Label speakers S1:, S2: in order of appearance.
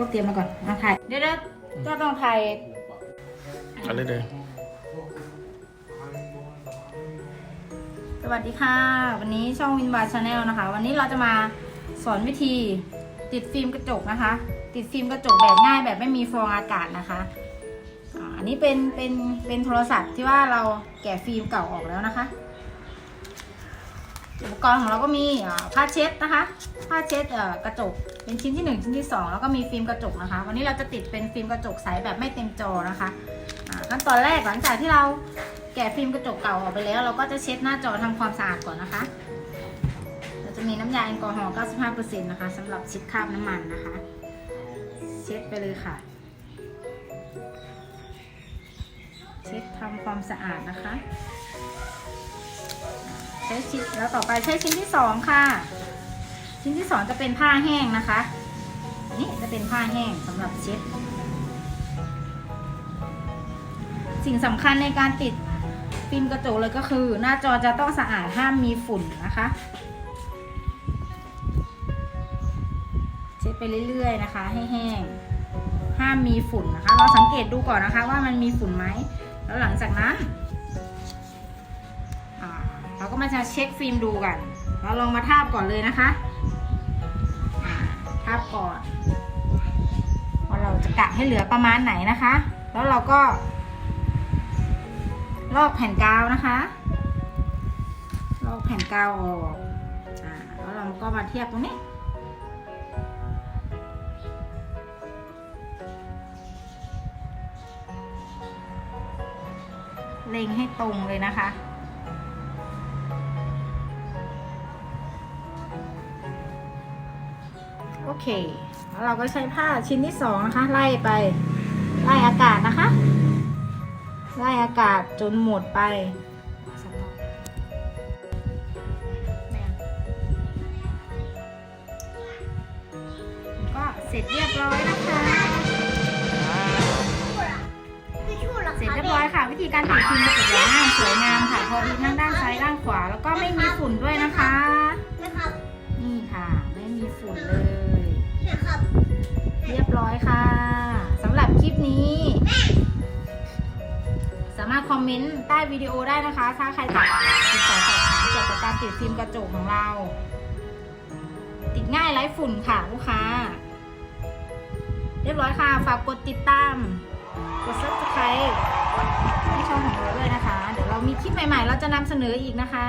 S1: ก็เตรียมมาก่อนมาถ่ายเดี๋ยวๆก็ต้องถ่าย
S2: อันนี้เลย
S1: สวัสดีค่ะ วันนี้ช่องวินบาร์ชาแนลนะคะ วันนี้เราจะมาสอนวิธีติดฟิล์มกระจกนะคะ ติดฟิล์มกระจกแบบง่ายแบบไม่มีฟองอากาศนะคะอ่าอันนี้เป็นเป็นเป็นโทรศัพท์ที่ว่าเราแกะฟิล์มเก่าออกแล้วนะคะ อุปกรณ์ของเราก็มีผ้าเช็ดนะคะ ผ้าเช็ดกระจก เป็นชิ้นที่ 1 ชิ้นที่ 2 แล้วก็มีฟิล์มกระจกนะคะ วันนี้เราจะติดเป็นฟิล์มกระจกใสแบบไม่เต็มจอนะคะขั้นตอนแรกหลังจากที่เราแกะฟิล์มกระจกเก่าออกไปแล้ว เราก็จะเช็ดหน้าจอทำความสะอาดก่อนนะคะ เราจะมีน้ำยาแอลกอฮอล์ 95%นะคะสำหรับเช็ดคราบน้ำมันนะคะ เช็ดไปเลยค่ะ เช็ดทำความสะอาดนะคะ ช้ชิ้นแล้วต่อไปใช้ชิ้นที่สองค่ะ ชิ้นที่สองจะเป็นผ้าแห้งนะคะนนี้จะเป็นผ้าแห้งสำหรับเช็ด สิ่งสำคัญในการติดฟิล์มกระจกเลยก็คือ หน้าจอจะต้องสะอาดห้ามมีฝุ่นนะคะ เช็ดไปเรื่อยๆนะคะ ให้แห้ง ห้ามมีฝุ่นนะคะ เราสังเกตดูก่อนนะคะว่ามันมีฝุ่นไหม แล้วหลังจากนั้น เราก็มาจะเช็คฟิล์มดูกัน เราลองมาทาบก่อนเลยนะคะทาบก่อนว่าเราจะกะให้เหลือประมาณไหนนะคะ แล้วเราก็ ลอกแผ่นกาวนะคะ ลอกแผ่นกาวออกแล้วเราก็มาเทียบตรงนี้เล็งให้ตรงเลยนะคะ โอเค แล้วเราก็ใช้ผ้าชิ้นที่สองนะคะไล่ไปไล่อากาศนะคะ ไล่อากาศจนหมดไปก็เสร็จเรียบร้อยนะคะ เสร็จเรียบร้อยค่ะ วิธีการติดฟิล์มกระจกอย่างง่ายสวยงามค่ะ พอดีทั้งด้านซ้ายด้านขวา แล้วก็ไม่มีฝุ่นด้วยนะคะ
S3: นะครับ
S1: นี่ค่ะ ไม่มีฝุ่นเลย นี้ สามารถคอมเมนต์ใต้วิดีโอได้นะคะ ถ้าใครติดติดต่อสอบถามเกี่ยวกับการติดฟิล์มกระจกของเรา ติดง่ายไร้ฝุ่นค่ะลูกค้า เรียบร้อยค่ะ ฝากกดติดตาม กด subscribe ให้ช่องของเราด้วยนะคะ เดี๋ยวเรามีคลิปใหม่ๆ เราจะนำเสนออีกนะคะ